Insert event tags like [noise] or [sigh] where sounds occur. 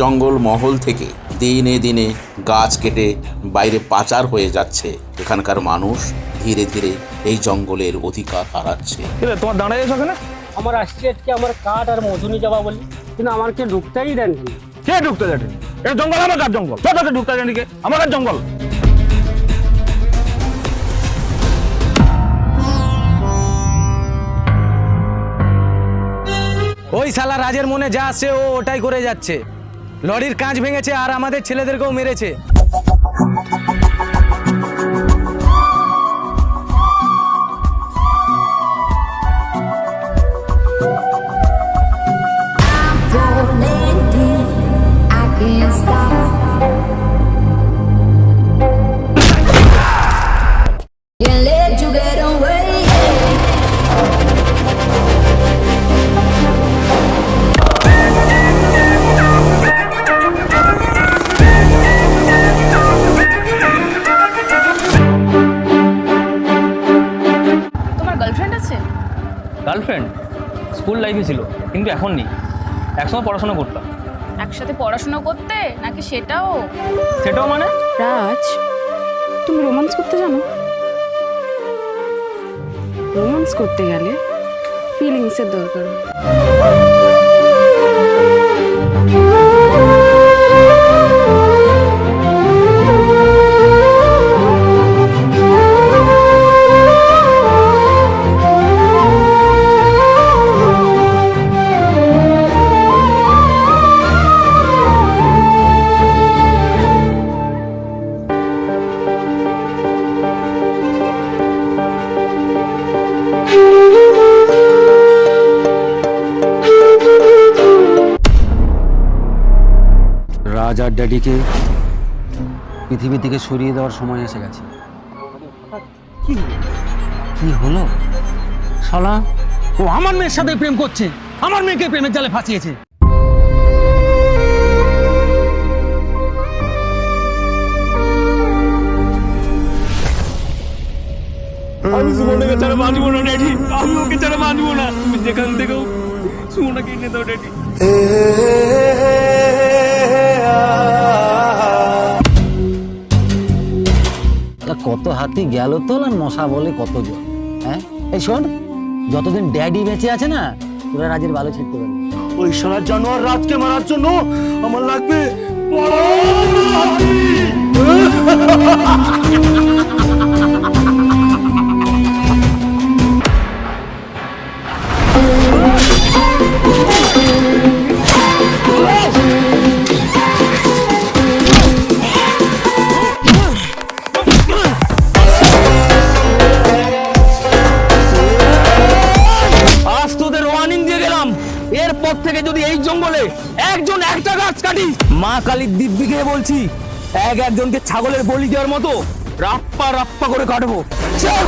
জঙ্গল মহল থেকে দিনে দিনে গাছ কেটে বাইরে পাচার হয়ে যাচ্ছে। এখানকার মানুষ ধীরে ধীরে এই জঙ্গলের অধিকার হারাচ্ছে। তোমার দাঁড়ায় ওখানে আমার আসছে আজকে আমার কাঠ আর মধুনি যাবা বলি। কিন্তু আমাকে ঢুকতেই দেন না। কে ঢুকতে দেয় এটা জঙ্গল আমার কার জঙ্গল? ছোট ঢুকতে দেয় নাকি আমার কার জঙ্গল? ওই শালা রাজের মনে যা আসছে ও ওটাই করে যাচ্ছে। লরির কাঁচ ভেঙেছে আর আমাদের ছেলেদেরকেও মেরেছে stop. গার্লফ্রেন্ড স্কুল লাইফে ছিল কিন্তু এখন নেই। একসময় পড়াশোনা করতাম। একসাথে পড়াশোনা করতে? নাকি সেটাও? সেটাও মানে? রাজ তুমি রোমান্স করতে জানো? রোমান্স করতে গেলে ফিলিংসের দরকার। রাজ আর ড্যাডিকে পৃথিবী থেকে সরিয়ে দেওয়ার সময় এসে গেছে। কি হলো? শালা? ও আমার মেয়ের সাথে প্রেম করছে। আমার মেয়েকে প্রেমের জালে ফাঁসিয়েছে। আমি সুমনকে ছাড়া বাঁচবো না ড্যাডি। আমি ওকে ছাড়া বাঁচবো না। তুমি যেখান থেকেও সুমনকে এনে দাও ড্যাডি। হাতি গেল তোল আর মশা বলে কত জন হ্যাঁ? এই শোন যতদিন ড্যাডি বেঁচে আছে না তোরা রাজের ভালো ছিটতে পারবি। ওই সোনার জানোয়ার রাজকে মারার জন্য আমার লাগবে [laughs] এই জঙ্গলে একজন একটা গাছ কাটি। মা কালীর দিব্যি খেয়ে বলছি এক একজনকে ছাগলের বলি দেওয়ার মতো রাপ্পা রাপ্পা করে কাটবো। চল।